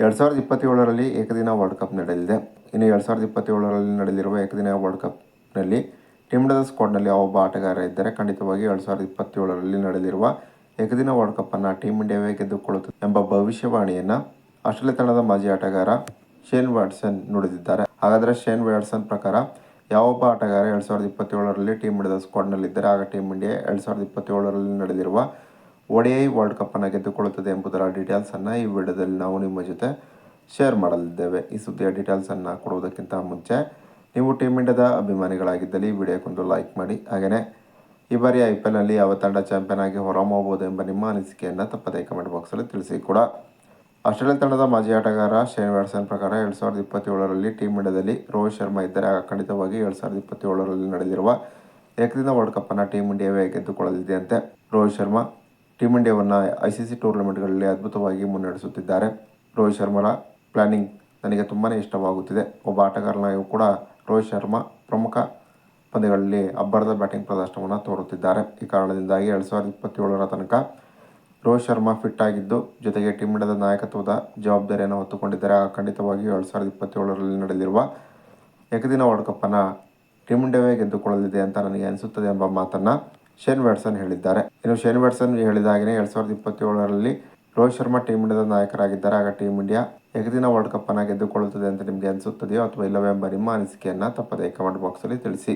ಎರಡು ಸಾವಿರದ ಇಪ್ಪತ್ತೇಳರಲ್ಲಿ ಏಕದಿನ ವರ್ಲ್ಡ್ ಕಪ್ ನಡೆಯಲಿದೆ. ಇನ್ನು ಎರಡು ಸಾವಿರದ ಇಪ್ಪತ್ತೇಳರಲ್ಲಿ ನಡೆಯಲಿರುವ ಏಕದಿನ ವರ್ಲ್ಡ್ ಕಪ್ನಲ್ಲಿ ಟೀಮ್ ಇಂಡಿಯಾದ ಸ್ಕ್ವಾಡ್ನಲ್ಲಿ ಒಬ್ಬ ಆಟಗಾರ ಇದ್ದರೆ ಖಂಡಿತವಾಗಿ ಎರಡು ಸಾವಿರದ ಇಪ್ಪತ್ತೇಳರಲ್ಲಿ ನಡೆಯಲಿರುವ ಏಕದಿನ ವರ್ಲ್ಡ್ ಕಪ್ಪನ್ನು ಟೀಮ್ ಇಂಡಿಯಾವೇ ಗೆದ್ದುಕೊಳ್ಳುತ್ತದೆ ಎಂಬ ಭವಿಷ್ಯವಾಣಿಯನ್ನು ಆಸ್ಟ್ರೇಲಿಯಾ ತಂಡದ ಮಾಜಿ ಆಟಗಾರ ಶೇನ್ ವಾಟ್ಸನ್ ನುಡಿದಿದ್ದಾರೆ. ಹಾಗಾದರೆ ಶೇನ್ ವ್ಯಾಟ್ಸನ್ ಪ್ರಕಾರ ಯಾವೊಬ್ಬ ಆಟಗಾರ ಎರಡು ಸಾವಿರದ ಇಪ್ಪತ್ತೇಳರಲ್ಲಿ ಟೀಮ್ ಇಂಡಿಯಾದ ಸ್ಕ್ವಾಡ್ನಲ್ಲಿದ್ದರೆ ಆಗ ಟೀಮ್ ಇಂಡಿಯಾ ಎರಡು ಸಾವಿರದ ಇಪ್ಪತ್ತೇಳರಲ್ಲಿ ನಡೆದಿರುವ ಒಡಿಐ ವರ್ಲ್ಡ್ ಕಪ್ಪನ್ನು ಗೆದ್ದುಕೊಳ್ಳುತ್ತದೆ ಎಂಬುದರ ಡೀಟೇಲ್ಸನ್ನು ಈ ವಿಡಿಯೋದಲ್ಲಿ ನಾವು ನಿಮ್ಮ ಜೊತೆ ಶೇರ್ ಮಾಡಲಿದ್ದೇವೆ. ಈ ಸುದ್ದಿಯ ಡೀಟೇಲ್ಸನ್ನು ಕೊಡುವುದಕ್ಕಿಂತ ಮುಂಚೆ ನೀವು ಟೀಮ್ ಇಂಡಿಯಾದ ಅಭಿಮಾನಿಗಳಾಗಿದ್ದಲ್ಲಿ ಈ ವಿಡಿಯೋಕ್ಕೊಂದು ಲೈಕ್ ಮಾಡಿ. ಹಾಗೆಯೇ ಈ ಬಾರಿ ಐ ಪಿ ಎಲ್ನಲ್ಲಿ ಯಾವ ತಂಡ ಚಾಂಪಿಯನ್ ಆಗಿ ಹೊರಹೊಮ್ಮಬಹುದು ಎಂಬ ನಿಮ್ಮ ಅನಿಸಿಕೆಯನ್ನು ತಪ್ಪದೇ ಕಮೆಂಟ್ ಬಾಕ್ಸಲ್ಲಿ ತಿಳಿಸಿ ಕೂಡ. ಆಸ್ಟ್ರೇಲಿಯಾ ತಂಡದ ಮಾಜಿ ಆಟಗಾರ ಶೇನ್ ವ್ಯಾಟ್ಸನ್ ಪ್ರಕಾರ ಎರಡು ಸಾವಿರದ ಇಪ್ಪತ್ತೇಳರಲ್ಲಿ ಟೀಮ್ ಇಂಡಿಯಾದಲ್ಲಿ ರೋಹಿತ್ ಶರ್ಮಾ ಇದ್ದರೆ ಖಂಡಿತವಾಗಿ ಎರಡು ಸಾವಿರದ ಇಪ್ಪತ್ತೇಳರಲ್ಲಿ ನಡೆದಿರುವ ಏಕದಿನ ವರ್ಲ್ಡ್ ಕಪ್ಪನ್ನು ಟೀಮ್ ಇಂಡಿಯಾವೇ ಗೆದ್ದುಕೊಳ್ಳಲಿದೆ ಅಂತೆ ರೋಹಿತ್ ಶರ್ಮಾ ಟೀಮ್ ಇಂಡಿಯಾವನ್ನು ಐ ಸಿ ಸಿ ಟೂರ್ನಮೆಂಟ್ಗಳಲ್ಲಿ ಅದ್ಭುತವಾಗಿ ಮುನ್ನಡೆಸುತ್ತಿದ್ದಾರೆ. ರೋಹಿತ್ ಶರ್ಮರ ಪ್ಲಾನಿಂಗ್ ನನಗೆ ತುಂಬಾ ಇಷ್ಟವಾಗುತ್ತಿದೆ. ಒಬ್ಬ ಆಟಗಾರನಾಗಿಯೂ ಕೂಡ ರೋಹಿತ್ ಶರ್ಮಾ ಪ್ರಮುಖ ಪಂದ್ಯಗಳಲ್ಲಿ ಅಬ್ಬರದ ಬ್ಯಾಟಿಂಗ್ ಪ್ರದರ್ಶನವನ್ನು ತೋರುತ್ತಿದ್ದಾರೆ. ಈ ಕಾರಣದಿಂದಾಗಿ ಎರಡು ಸಾವಿರದ ಇಪ್ಪತ್ತೇಳರ ತನಕ ರೋಹಿತ್ ಶರ್ಮಾ ಫಿಟ್ ಆಗಿದ್ದು, ಜೊತೆಗೆ ಟೀಮ್ ಇಂಡಿಯಾದ ನಾಯಕತ್ವದ ಜವಾಬ್ದಾರಿಯನ್ನು ಹೊತ್ತುಕೊಂಡಿದ್ದಾರೆ. ಆ ಖಂಡಿತವಾಗಿಯೂ ಎರಡು ಸಾವಿರದ ಇಪ್ಪತ್ತೇಳರಲ್ಲಿ ನಡೆಯಲಿರುವ ಏಕದಿನ ವರ್ಲ್ಡ್ ಕಪ್ಪನ್ನು ಟೀಮ್ ಇಂಡಿಯಾವೇ ಗೆದ್ದುಕೊಳ್ಳಲಿದೆ ಅಂತ ನನಗೆ ಅನಿಸುತ್ತದೆ ಎಂಬ ಮಾತನ್ನು ಶೇನ್ ವ್ಯಾಟ್ಸನ್ ಹೇಳಿದ್ದಾರೆ. ಇನ್ನು ಶೇನ್ ವ್ಯಾಟ್ಸನ್ ಹೇಳಿದ ಹಾಗೆಯೇ ಎರಡು ಸಾವಿರದ ಇಪ್ಪತ್ತೇಳರಲ್ಲಿ ರೋಹಿತ್ ಶರ್ಮಾ ಟೀಮ್ ಇಂಡಿಯಾದ ನಾಯಕರಾಗಿದ್ದಾರೆ. ಆಗ ಟೀಮ್ ಇಂಡಿಯಾ ಏಕದಿನ ವರ್ಲ್ಡ್ ಕಪ್ ಅನ್ನ ಗೆದ್ದುಕೊಳ್ಳುತ್ತದೆ ಅಂತ ನಿಮಗೆ ಅನಿಸುತ್ತದೆಯೋ ಅಥವಾ ಇಲ್ಲವೇ ಎಂಬ ನಿಮ್ಮ ಅನಿಸಿಕೆಯನ್ನು ತಪ್ಪದೇ ಕಮೆಂಟ್ ಬಾಕ್ಸಲ್ಲಿ ತಿಳಿಸಿ.